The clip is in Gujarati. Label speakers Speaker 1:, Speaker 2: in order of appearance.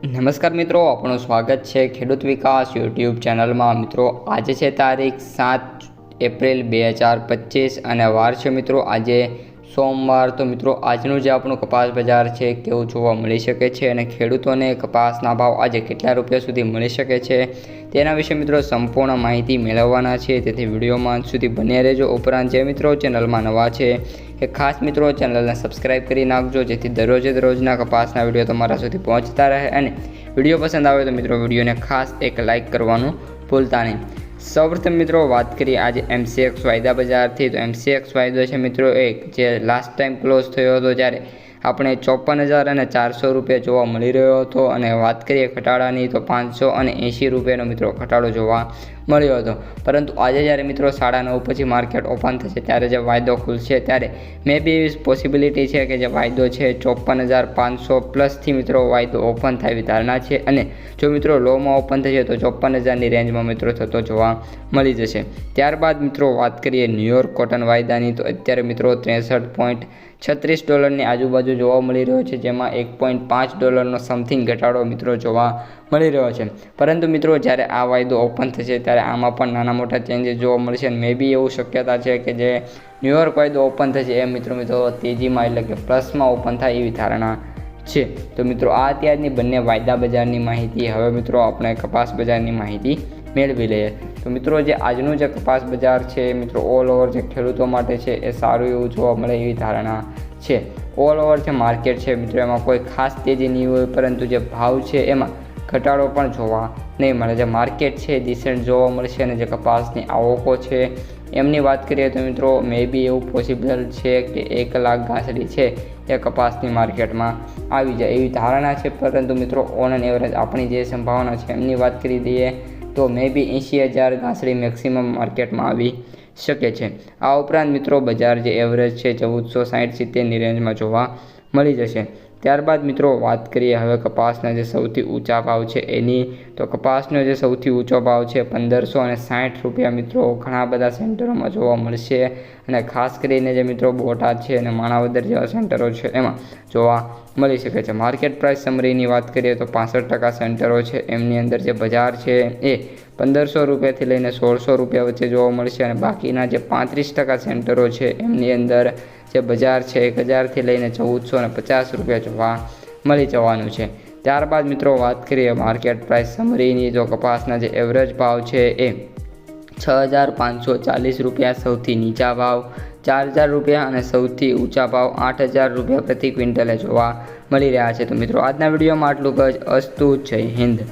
Speaker 1: નમસ્કાર મિત્રો આપણું સ્વાગત છે ખેડૂત વિકાસ યુટ્યુબ ચેનલમાં. મિત્રો, આજે છે તારીખ સાત એપ્રિલ બે હજાર પચીસ અને વાર છે મિત્રો, આજે સોમવાર તો મિત્રો આજનું જે આપણું કપાસ બજાર છે, કેવું જોવા મળી શકે છે અને ખેડૂતોને કપાસના ભાવ આજે કેટલા રૂપિયા સુધી મળી શકે છે, તેના વિશે મિત્રો સંપૂર્ણ માહિતી મેળવવાના છે. તેથી વિડીયોમાં સુધી બન્યા રહેજો. ઉપરાંત જે મિત્રો ચેનલમાં નવા છે, એ ખાસ મિત્રો ચેનલને સબસ્ક્રાઈબ કરી નાખજો, જેથી દરરોજે દરરોજના કપાસના વીડિયો તમારા સુધી પહોંચતા રહે અને વીડિયો પસંદ આવે તો મિત્રો વિડીયોને ખાસ એક લાઇક કરવાનું ભૂલતા નહીં. સૌપ્રથમ મિત્રો વાત કરીએ આજે એમસીએક્સ વાયદા બજારથી. તો એમસીએક્સ વાયદો છે મિત્રો એક, જે લાસ્ટ ટાઈમ ક્લોઝ થયો હતો જ્યારે આપણે ચોપન હજાર અને ચારસો રૂપિયા જોવા મળી રહ્યો હતો. અને વાત કરીએ ઘટાડાની તો પાંચસો અને એંશી રૂપિયાનો મિત્રો ઘટાડો જોવા મળ્યો હતો. પરંતુ આજે જ્યારે મિત્રો સાડા નવ પછી માર્કેટ ઓપન થશે, ત્યારે જે વાયદો ખુલશે ત્યારે મે બી એવી પોસિબિલિટી છે કે જે વાયદો છે ચોપન હજાર પાંચસો પ્લસથી મિત્રો વાયદો ઓપન થાય એવી ધારણા છે. અને જો મિત્રો લોમાં ઓપન થશે તો ચોપન હજારની રેન્જમાં મિત્રો થતો જોવા મળી જશે. ત્યારબાદ મિત્રો વાત કરીએ ન્યુયોર્ક કોટન વાયદાની, તો અત્યારે મિત્રો ત્રેસઠ પોઈન્ટ છત્રીસ ડોલરની આજુબાજુ જોવા મળી રહ્યો છે, જેમાં એક પોઈન્ટ પાંચ ડોલરનો સમથિંગ ઘટાડો મિત્રો જોવા મળી રહ્યો છે. પરંતુ મિત્રો જ્યારે આ વાયદો ઓપન થશે ત્યારે આમાં પણ નાના મોટા ચેન્જીસ જોવા મળશે અને મે બી એવું શક્યતા છે કે જે ન્યુયોર્ક કાયદો ઓપન થશે એ મિત્રો મિત્રો તેજીમાં એટલે કે પ્લસમાં ઓપન થાય એવી ધારણા છે. તો મિત્રો આ અત્યારની બંને વાયદા બજારની માહિતી, હવે મિત્રો આપણે કપાસ બજારની માહિતી મેળવી લઈએ. તો મિત્રો જે આજનું જે કપાસ બજાર છે, મિત્રો ઓલ ઓવર જે ખેડૂતો માટે છે એ સારું એવું જોવા મળે એવી ધારણા છે. ઓલ ઓવર જે માર્કેટ છે, મિત્રો એમાં કોઈ ખાસ તેજી નહીં હોય, પરંતુ જે ભાવ છે એમાં ઘટાડો પણ જોવા નહીં મળે. જે માર્કેટ છે ડિસેન્ટ જોવા મળશે અને જે કપાસની આવકો છે, એમની વાત કરીએ તો મિત્રો મે બી એવું પોસિબલ છે કે એક લાખ ઘાસડી છે, એ કપાસની માર્કેટમાં આવી જાય. એવી ધારણા છે, પરંતુ મિત્રો ઓન એન એવરેજ આપણી જે સંભાવના છે, એમની વાત કરી દઈએ તો મે બી એંશી હજાર ઘાસડી મેક્સિમમ માર્કેટમાં આવી શકે છે. આ ઉપરાંત મિત્રો, બજાર જે એવરેજ છે, ચૌદસો સાઠ સિત્તેરની રેન્જમાં જોવા મળી જશે. ત્યારબાદ મિત્રો વાત કરીએ હવે કપાસના જે સૌથી ઊંચા ભાવ છે એની, તો કપાસનો જે સૌથી ઊંચો ભાવ છે પંદરસો અને સાઠ રૂપિયા મિત્રો. ઘણા બધા સેન્ટરોમાં જોવા મળશે અને ખાસ કરીને જે મિત્રો બોટાદ છે અને માણાવદર જેવા સેન્ટરો છે એમાં જોવા મળી શકે છે. માર્કેટ પ્રાઇસ સમરીની વાત કરીએ તો પાસઠ ટકા સેન્ટરો છે. એમની અંદર જે બજાર છે એ પંદરસો રૂપિયાથી લઈને સોળસો રૂપિયા વચ્ચે જોવા મળશે અને બાકીના જે પાંત્રીસ ટકા સેન્ટરો છે એમની અંદર જે બજાર છે એક હજારથી લઈને ચૌદસો ને પચાસ રૂપિયા જોવા મળી જવાનું છે. ત્યારબાદ મિત્રો વાત કરીએ માર્કેટ પ્રાઇસ સમરીની જો કપાસના જે એવરેજ ભાવ છે એ છ હજાર પાંચસો ચાલીસ રૂપિયા, સૌથી નીચા ભાવ ચાર હજાર રૂપિયા અને સૌથી ઊંચા ભાવ આઠ હજાર રૂપિયા પ્રતિ ક્વિન્ટલે જોવા મળી રહ્યા છે. તો મિત્રો, આજના વિડીયોમાં આટલું જ. અસ્તુ, જય હિન્દ.